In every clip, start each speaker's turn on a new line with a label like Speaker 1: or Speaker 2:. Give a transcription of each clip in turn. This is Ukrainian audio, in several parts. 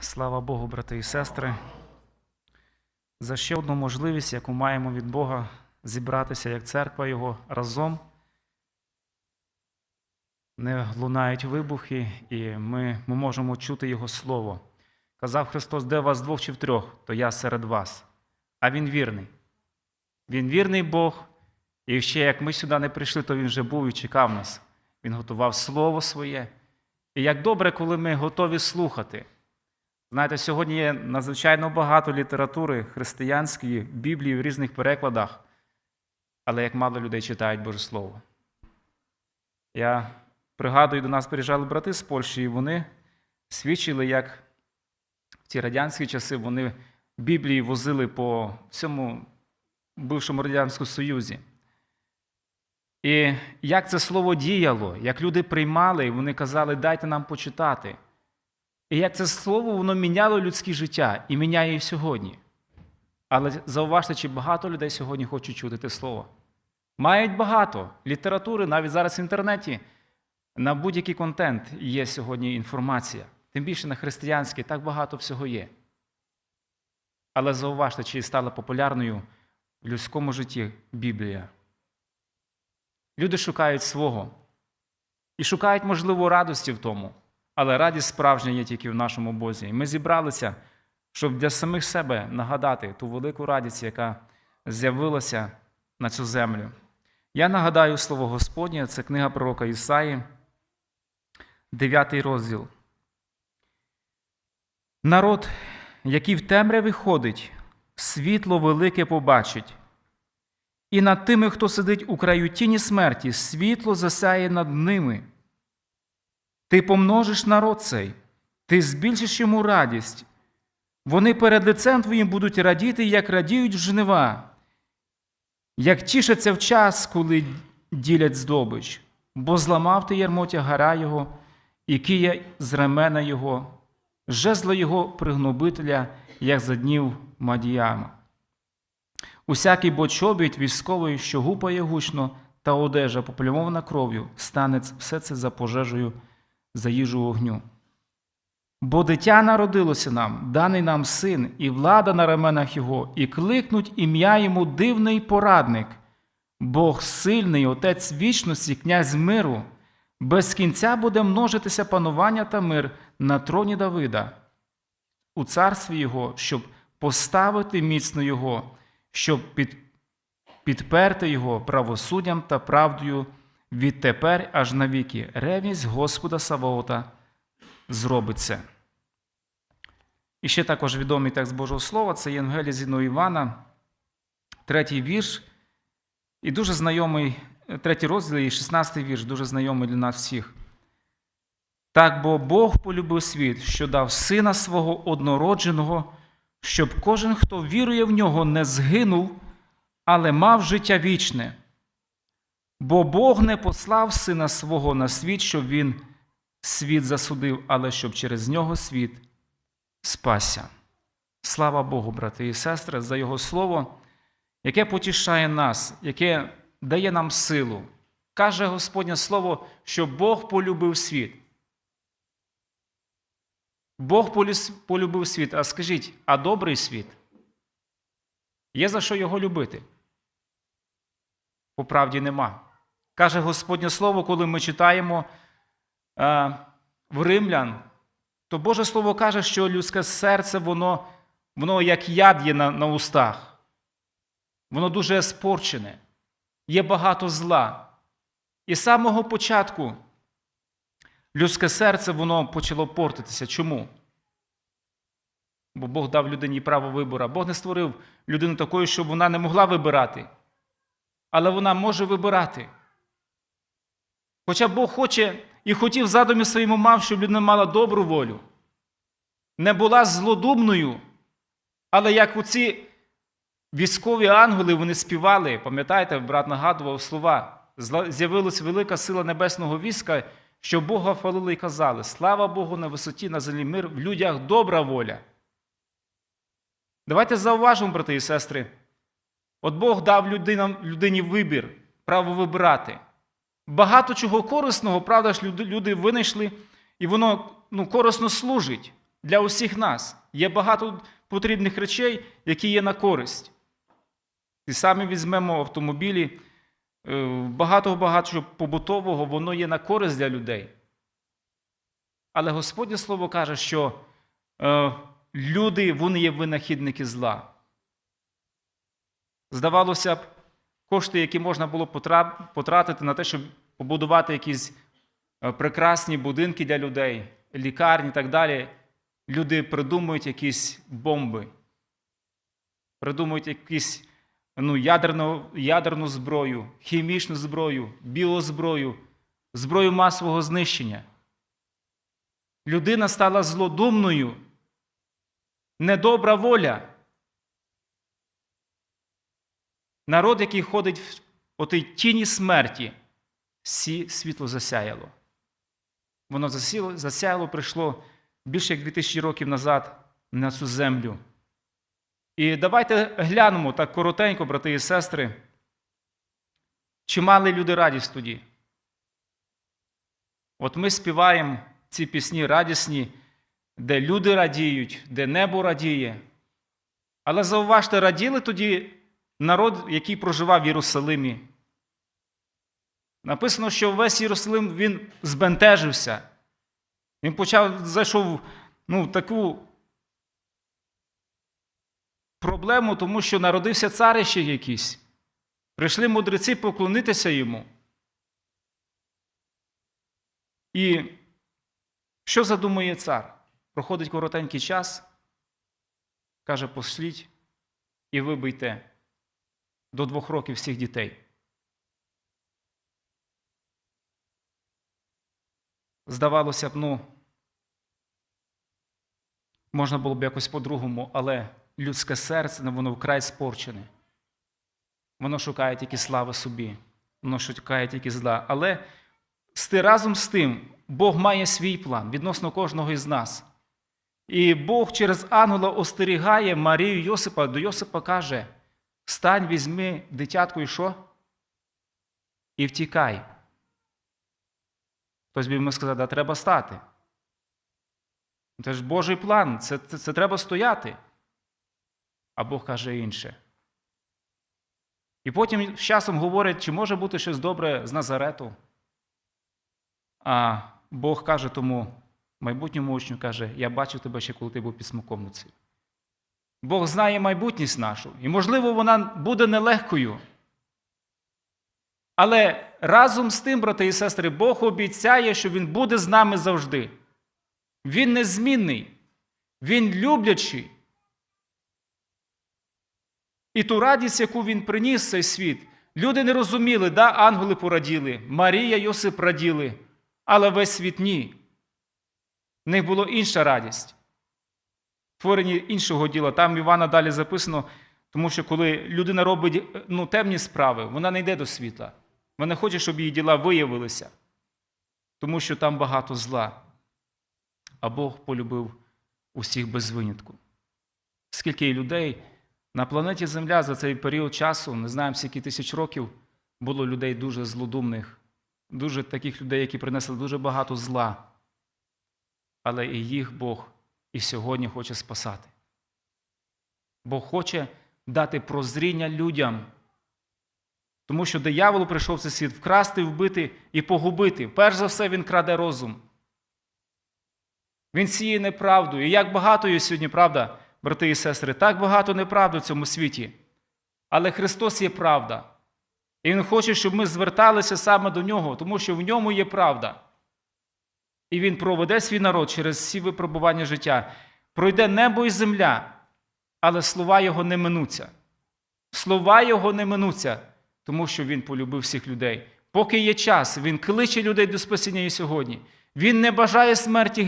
Speaker 1: Слава Богу, брати і сестри, за ще одну можливість, яку маємо від Бога зібратися як церква Його разом. Не лунають вибухи, і ми, ми можемо чути Його Слово. Казав Христос, де вас двох чи втрьох, то я серед вас. А Він вірний. Він вірний Бог, і ще як ми сюди не прийшли, то Він вже був і чекав нас. Він готував Слово своє. І як добре, коли ми готові слухати. Знаєте, сьогодні є надзвичайно багато літератури християнської, Біблії в різних перекладах, але як мало людей читають Боже Слово. Я пригадую, до нас приїжджали брати з Польщі, і вони свідчили, як в ті радянські часи вони Біблії возили по всьому бившому Радянському Союзі. І як це слово діяло, як люди приймали, і вони казали, дайте нам почитати. І як це слово воно міняло людське життя і міняє і сьогодні. Але зауважте, чи багато людей сьогодні хочуть чути те слово. Мають багато літератури, навіть зараз в інтернеті. На будь-який контент є сьогодні інформація. Тим більше на християнський, так багато всього є. Але зауважте, чи стала популярною в людському житті Біблія. Люди шукають свого. І шукають, можливо, радості в тому. Але радість справжня є тільки в нашому Бозі. І ми зібралися, щоб для самих себе нагадати ту велику радість, яка з'явилася на цю землю. Я нагадаю слово Господнє, це книга пророка Ісаї, 9 розділ. Народ, який в темряві ходить, світло велике побачить. І над тими, хто сидить у краю тіні смерті, світло засяє над ними. Ти помножиш народ цей, ти збільшиш йому радість. Вони перед лицем твоїм будуть радіти, як радіють жнива, як тішаться в час, коли ділять здобич, бо зламав ти ярмо тягара його, і кия з ремена його, жезло його пригнобителя, як за днів Мадіяма. Усякий бо чобіт військовий, що гупає гучно, та одежа, поплямована кров'ю, стане все це за пожежею за їжу огню. Бо дитя народилося нам, даний нам син, і влада на раменах його, і кликнуть ім'я йому дивний порадник, Бог сильний, Отець вічності, князь миру, без кінця буде множитися панування та мир на троні Давида, у царстві Його, щоб поставити міцно Його, щоб під, підперти Його правосуддям та правдою відтепер аж навіки ревність Господа Савоота зробить це. І ще також відомий текст Божого Слова це Євангелія згідно Івана, третій вірш, і дуже знайомий, третій розділ і 16 вірш, дуже знайомий для нас всіх. Так бо Бог полюбив світ, що дав сина свого однородженого, щоб кожен, хто вірує в нього, не згинув, але мав життя вічне. Бо Бог не послав сина свого на світ, щоб він світ засудив, але щоб через нього світ спасся. Слава Богу, брати і сестри, за Його слово, яке потішає нас, яке дає нам силу. Каже Господнє Слово, що Бог полюбив світ. Бог полюбив світ. А скажіть, а добрий світ? Є за що його любити? По правді нема. Каже Господнє Слово, коли ми читаємо е, в римлян, то Боже Слово каже, що людське серце, воно воно як яд є на, на устах. Воно дуже спорчене, є багато зла. І з самого початку людське серце воно почало портитися. Чому? Бо Бог дав людині право вибору. Бог не створив людину такою, щоб вона не могла вибирати. Але вона може вибирати. Хоча Бог хоче і хотів задумі своєму мав, щоб людина мала добру волю, не була злодумною, але як у ці військові ангели вони співали, пам'ятаєте, брат нагадував слова, з'явилась велика сила небесного війська, що Бога хвалили і казали: Слава Богу, на висоті, на землі мир, в людях добра воля. Давайте зауважимо, брати і сестри. От Бог дав людинам, людині вибір, право вибирати. Багато чого корисного, правда ж, люди, винайшли, і воно ну, корисно служить. для усіх нас. Є багато потрібних речей, які є на користь. І саме візьмемо автомобілі, е, багато багато чого побутового, воно є на користь для людей. Але Господнє Слово каже, що е, люди вони є винахідники зла. Здавалося б, кошти, які можна було потратити на те, щоб побудувати якісь е, прекрасні будинки для людей, лікарні і так далі, люди придумують якісь бомби, придумують якісь ну, ядерну, ядерну зброю, хімічну зброю, біозброю, зброю масового знищення. Людина стала злодумною, недобра воля. Народ, який ходить в отій тіні смерті, сі світло засяяло. Воно засіло, засяяло, прийшло більше як 2000 років назад на цю землю. І давайте глянемо так коротенько, брати і сестри, чи мали люди радість тоді? От ми співаємо ці пісні радісні, де люди радіють, де небо радіє. Але зауважте, раділи тоді народ, який проживав в Єрусалимі. Написано, що весь Єрусалим він збентежився. Він почав зайшов ну, в таку проблему, тому що народився цар ще якийсь. Прийшли мудреці поклонитися йому. І що задумує цар? Проходить коротенький час, каже, пошліть і вибийте до двох років всіх дітей. Здавалося б, ну, можна було б якось по-другому, але людське серце, ну, воно вкрай спорчене. Воно шукає тільки слави собі, воно шукає тільки зла. Але разом з тим, Бог має свій план відносно кожного із нас. І Бог через ангела остерігає Марію Йосипа, до Йосипа каже: Стань, візьми дитятку і що? І втікай. Хтось би йому сказав, да треба стати. Це ж Божий план, це, це, це треба стояти. А Бог каже інше. І потім з часом говорять, чи може бути щось добре з Назарету. А Бог каже тому майбутньому учню, каже, я бачив тебе ще, коли ти був під смоковницею. Бог знає майбутність нашу, і, можливо, вона буде нелегкою. Але разом з тим, брати і сестри, Бог обіцяє, що Він буде з нами завжди. Він незмінний, Він люблячий. І ту радість, яку він приніс цей світ, люди не розуміли, да, ангели пораділи, Марія Йосип раділи, але весь світ ні. В них була інша радість. Творені іншого діла. Там Івана далі записано, тому що коли людина робить ну, темні справи, вона не йде до світла. Вона хоче, щоб її діла виявилися, тому що там багато зла. А Бог полюбив усіх без винятку. Скільки людей на планеті Земля за цей період часу, не знаємо скільки тисяч років, було людей дуже злодумних, дуже таких людей, які принесли дуже багато зла. Але і їх Бог і сьогодні хоче спасати. Бог хоче дати прозріння людям. Тому що диявол прийшов в цей світ вкрасти, вбити і погубити. Перш за все, він краде розум. Він сіє неправду. І як багато є сьогодні правда, брати і сестри, так багато неправди в цьому світі. Але Христос є правда. І Він хоче, щоб ми зверталися саме до Нього, тому що в ньому є правда. І Він проведе свій народ через всі випробування життя. Пройде небо і земля, але слова Його не минуться. Слова Його не минуться, тому що Він полюбив всіх людей. Поки є час, Він кличе людей до спасіння і сьогодні. Він не бажає смерті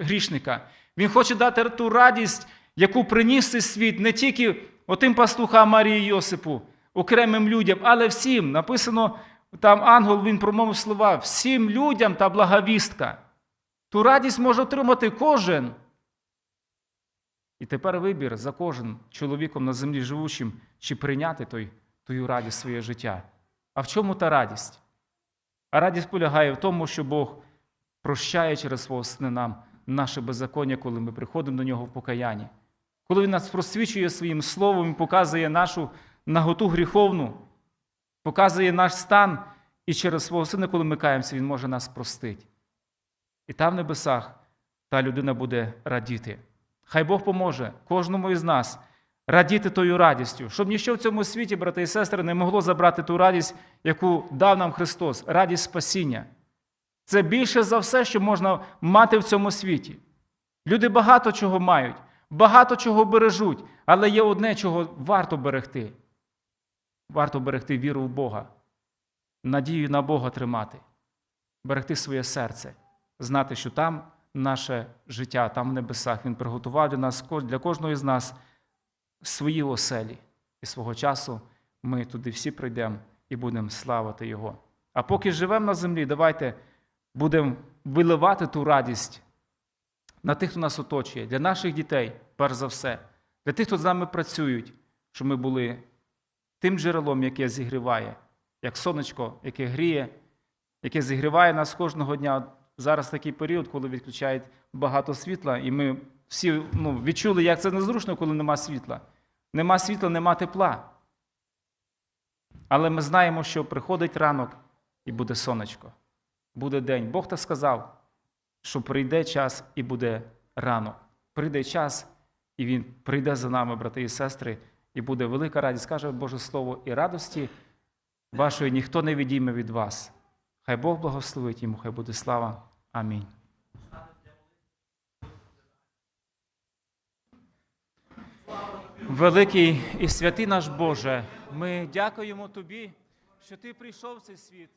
Speaker 1: грішника. Він хоче дати ту радість, яку приніс цей світ не тільки отим пастухам Марії Йосипу, окремим людям, але всім. Написано, там ангел він промовив слова, всім людям та благовістка. Ту радість може отримати кожен. І тепер вибір за кожен чоловіком на землі живучим, чи прийняти той, тою радість своє життя. А в чому та радість? А радість полягає в тому, що Бог прощає через свого Сина нам наше беззаконня, коли ми приходимо до нього в покаянні. Коли Він нас просвічує своїм словом, і показує нашу наготу гріховну, показує наш стан, і через свого сина, коли ми каємося, Він може нас простити. І там в небесах та людина буде радіти. Хай Бог поможе кожному із нас радіти тою радістю, щоб ніщо в цьому світі, брати і сестри, не могло забрати ту радість, яку дав нам Христос, радість спасіння. Це більше за все, що можна мати в цьому світі. Люди багато чого мають, багато чого бережуть, але є одне, чого варто берегти. Варто берегти віру в Бога, надію на Бога тримати, берегти своє серце, знати, що там наше життя, там в небесах. Він приготував для нас, для кожного з нас свої оселі. І свого часу ми туди всі прийдемо і будемо славити Його. А поки живемо на землі, давайте будемо виливати ту радість на тих, хто нас оточує, для наших дітей, перш за все, для тих, хто з нами працюють, щоб ми були тим джерелом, яке зігріває, як сонечко, яке гріє, яке зігріває нас кожного дня. Зараз такий період, коли відключають багато світла, і ми всі ну, відчули, як це незручно, коли нема світла. Нема світла, нема тепла. Але ми знаємо, що приходить ранок і буде сонечко, буде день. Бог так сказав, що прийде час і буде ранок. Прийде час, і Він прийде за нами, брати і сестри, і буде велика радість, каже Боже Слово, і радості вашої ніхто не відійме від вас. Хай Бог благословить йому, хай буде слава. Амінь. Великий і святий наш Боже, ми дякуємо Тобі, що Ти прийшов в цей світ